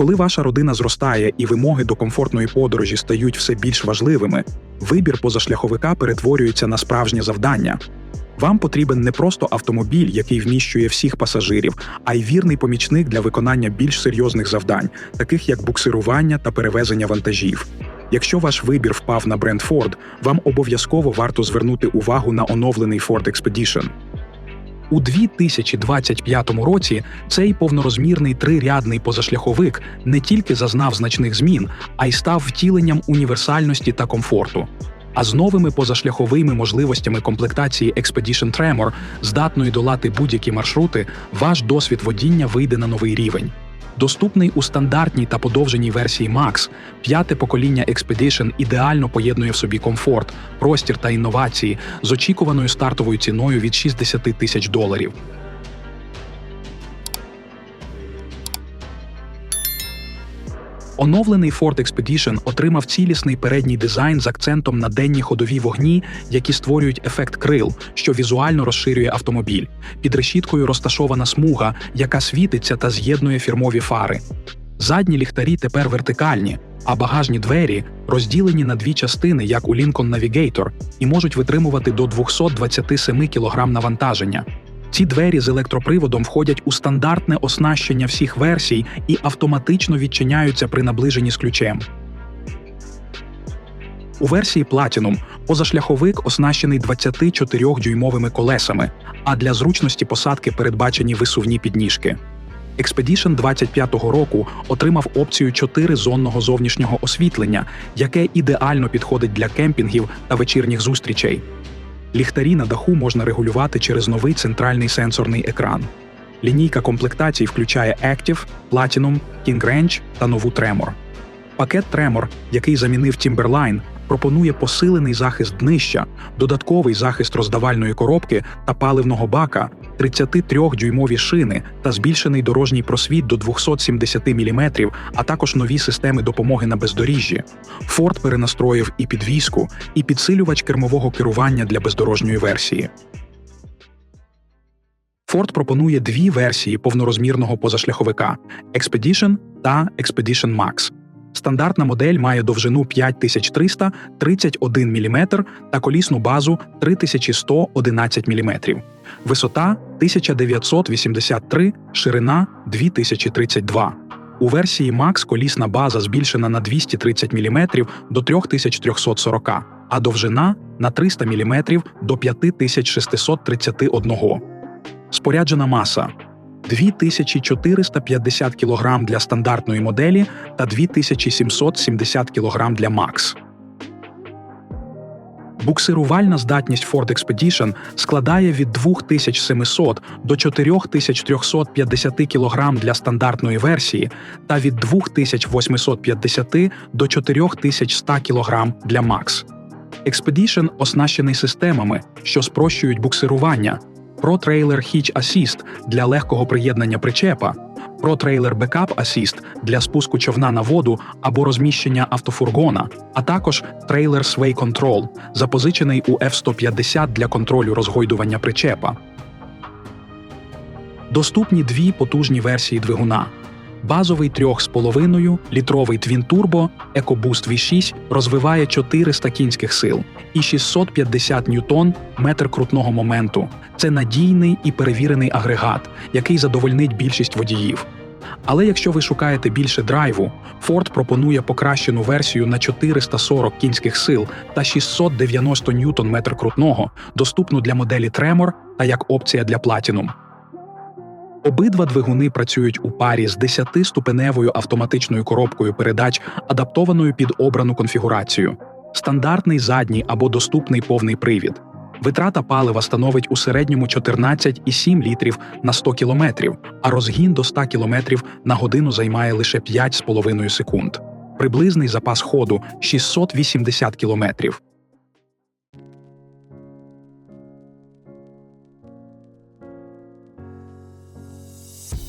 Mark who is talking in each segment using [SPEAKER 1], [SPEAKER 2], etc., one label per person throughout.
[SPEAKER 1] Коли ваша родина зростає і вимоги до комфортної подорожі стають все більш важливими, вибір позашляховика перетворюється на справжнє завдання. Вам потрібен не просто автомобіль, який вміщує всіх пасажирів, а й вірний помічник для виконання більш серйозних завдань, таких як буксирування та перевезення вантажів. Якщо ваш вибір впав на бренд Ford, вам обов'язково варто звернути увагу на оновлений Ford Expedition. У 2025 році цей повнорозмірний трирядний позашляховик не тільки зазнав значних змін, а й став втіленням універсальності та комфорту. А з новими позашляховими можливостями комплектації Expedition Tremor, здатної долати будь-які маршрути, ваш досвід водіння вийде на новий рівень. Доступний у стандартній та подовженій версії Max, п'яте покоління Expedition ідеально поєднує в собі комфорт, простір та інновації з очікуваною стартовою ціною від 60 тисяч доларів. Оновлений Ford Expedition отримав цілісний передній дизайн з акцентом на денні ходові вогні, які створюють ефект крил, що візуально розширює автомобіль. Під решіткою розташована смуга, яка світиться та з'єднує фірмові фари. Задні ліхтарі тепер вертикальні, а багажні двері розділені на дві частини, як у Lincoln Navigator, і можуть витримувати до 227 кг навантаження. Ці двері з електроприводом входять у стандартне оснащення всіх версій і автоматично відчиняються при наближенні з ключем. У версії Platinum позашляховик оснащений 24-дюймовими колесами, а для зручності посадки передбачені висувні підніжки. Expedition 25-го року отримав опцію 4-зонного зовнішнього освітлення, яке ідеально підходить для кемпінгів та вечірніх зустрічей. Ліхтарі на даху можна регулювати через новий центральний сенсорний екран. Лінійка комплектацій включає Active, Platinum, King Range та нову Tremor. Пакет Tremor, який замінив Timberline, пропонує посилений захист днища, додатковий захист роздавальної коробки та паливного бака, 33-дюймові шини та збільшений дорожній просвіт до 270 мм, а також нові системи допомоги на бездоріжжі. Ford перенастроїв і підвіску, і підсилювач кермового керування для бездорожньої версії. Ford пропонує дві версії повнорозмірного позашляховика Expedition та Expedition Max. Стандартна модель має довжину 5300 31 мм та колісну базу 3111 мм. Висота 1983, ширина 2032. У версії Max колісна база збільшена на 230 мм до 3340, а довжина на 300 мм до 5631. Споряджена маса 2450 кг для стандартної моделі та 2770 кг для Max. Буксирувальна здатність Ford Expedition складає від 2700 до 4350 кг для стандартної версії та від 2850 до 4100 кг для Max. Expedition оснащений системами, що спрощують буксирування, ProTrailer Hitch Assist для легкого приєднання причепа, ProTrailer Backup Assist для спуску човна на воду або розміщення автофургона, а також Trailer Sway Control, запозичений у F-150 для контролю розгойдування причепа. Доступні дві потужні версії двигуна. Базовий 3,5 літровий Turbo EcoBoost V6 розвиває 400 кінських сил і 650 ньютон метр крутного моменту. Це надійний і перевірений агрегат, який задовольнить більшість водіїв. Але якщо ви шукаєте більше драйву, Ford пропонує покращену версію на 440 кінських сил та 690 ньютон метр крутного, доступну для моделі Tremor та як опція для Platinum. Обидва двигуни працюють у парі з 10-ступеневою автоматичною коробкою передач, адаптованою під обрану конфігурацію, стандартний задній або доступний повний привід. Витрата палива становить у середньому 14,7 літрів на 100 кілометрів, а розгін до 100 кілометрів на годину займає лише 5,5 секунд. Приблизний запас ходу 680 кілометрів.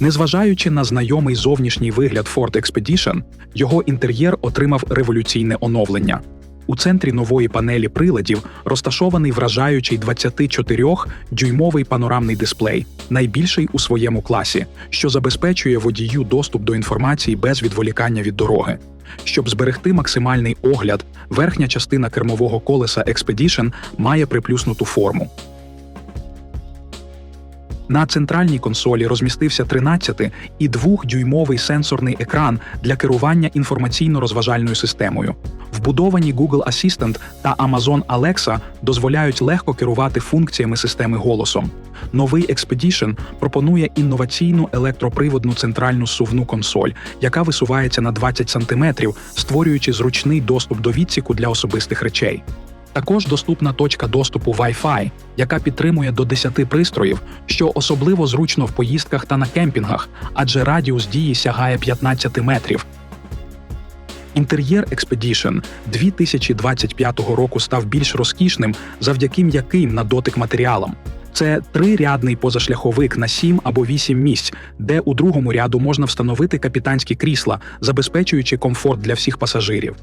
[SPEAKER 1] Незважаючи на знайомий зовнішній вигляд Ford Expedition, його інтер'єр отримав революційне оновлення. У центрі нової панелі приладів розташований вражаючий 24-дюймовий панорамний дисплей, найбільший у своєму класі, що забезпечує водію доступ до інформації без відволікання від дороги. Щоб зберегти максимальний огляд, верхня частина кермового колеса Expedition має приплюснуту форму. На центральній консолі розмістився 13 і 2-дюймовий сенсорний екран для керування інформаційно-розважальною системою. Вбудовані Google Assistant та Amazon Alexa дозволяють легко керувати функціями системи голосом. Новий Expedition пропонує інноваційну електроприводну центральну сувну консоль, яка висувається на 20 см, створюючи зручний доступ до відсіку для особистих речей. Також доступна точка доступу Wi-Fi, яка підтримує до 10 пристроїв, що особливо зручно в поїздках та на кемпінгах, адже радіус дії сягає 15 метрів. Інтер'єр Expedition 2025 року став більш розкішним завдяки м'яким на дотик матеріалам. Це трирядний позашляховик на 7 або 8 місць, де у другому ряду можна встановити капітанські крісла, забезпечуючи комфорт для всіх пасажирів.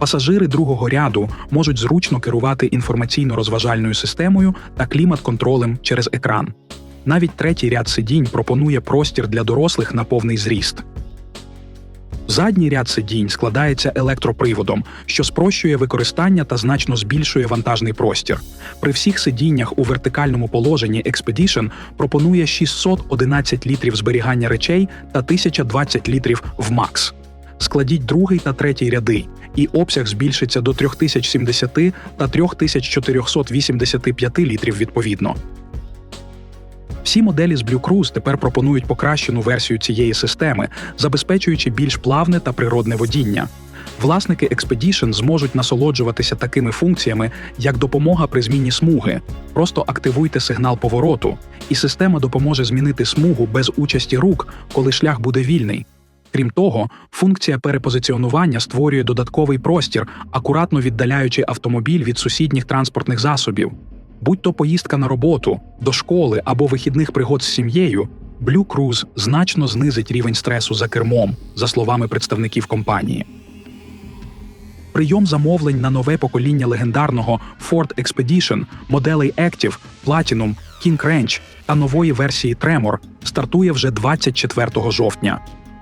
[SPEAKER 1] Пасажири другого ряду можуть зручно керувати інформаційно-розважальною системою та клімат-контролем через екран. Навіть третій ряд сидінь пропонує простір для дорослих на повний зріст. Задній ряд сидінь складається електроприводом, що спрощує використання та значно збільшує вантажний простір. При всіх сидіннях у вертикальному положенні Expedition пропонує 611 літрів зберігання речей та 1020 літрів в Max. Складіть другий та третій ряди, і обсяг збільшиться до 3070 та 3485 літрів відповідно. Всі моделі з Blue Cruise тепер пропонують покращену версію цієї системи, забезпечуючи більш плавне та природне водіння. Власники Expedition зможуть насолоджуватися такими функціями, як допомога при зміні смуги. Просто активуйте сигнал повороту, і система допоможе змінити смугу без участі рук, коли шлях буде вільний. Крім того, функція перепозиціонування створює додатковий простір, акуратно віддаляючи автомобіль від сусідніх транспортних засобів. Будь то поїздка на роботу, до школи або вихідних пригод з сім'єю, Blue Cruise значно знизить рівень стресу за кермом, за словами представників компанії. Прийом замовлень на нове покоління легендарного Ford Expedition, моделей Active, Platinum, King Ranch та нової версії Tremor стартує вже 24 жовтня.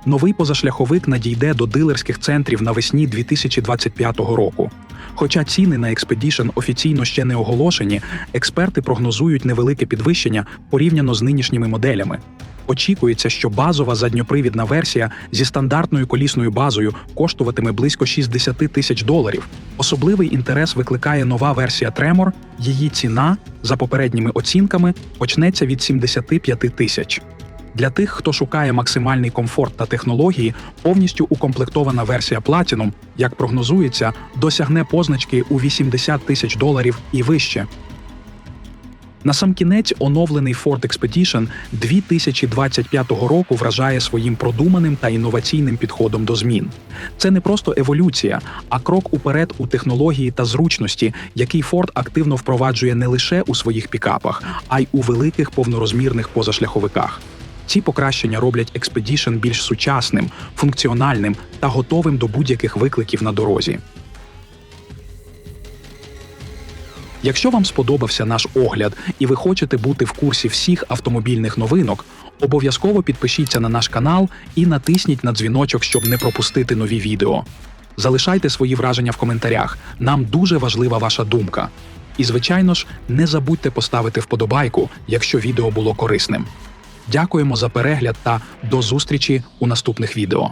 [SPEAKER 1] Новий позашляховик надійде до дилерських центрів навесні 2025 року. Хоча ціни на Expedition офіційно ще не оголошені, експерти прогнозують невелике підвищення порівняно з нинішніми моделями. Очікується, що базова задньопривідна версія зі стандартною колісною базою коштуватиме близько 60 тисяч доларів. Особливий інтерес викликає нова версія Tremor. Її ціна, за попередніми оцінками, почнеться від 75 тисяч. Для тих, хто шукає максимальний комфорт та технології, повністю укомплектована версія Platinum, як прогнозується, досягне позначки у 80 тисяч доларів і вище. Насамкінець оновлений Ford Expedition 2025 року вражає своїм продуманим та інноваційним підходом до змін. Це не просто еволюція, а крок уперед у технології та зручності, який Ford активно впроваджує не лише у своїх пікапах, а й у великих повнорозмірних позашляховиках. Ці покращення роблять Expedition більш сучасним, функціональним та готовим до будь-яких викликів на дорозі. Якщо вам сподобався наш огляд і ви хочете бути в курсі всіх автомобільних новинок, обов'язково підпишіться на наш канал і натисніть на дзвіночок, щоб не пропустити нові відео. Залишайте свої враження в коментарях. Нам дуже важлива ваша думка. І, звичайно ж, не забудьте поставити вподобайку, якщо відео було корисним. Дякуємо за перегляд та до зустрічі у наступних відео.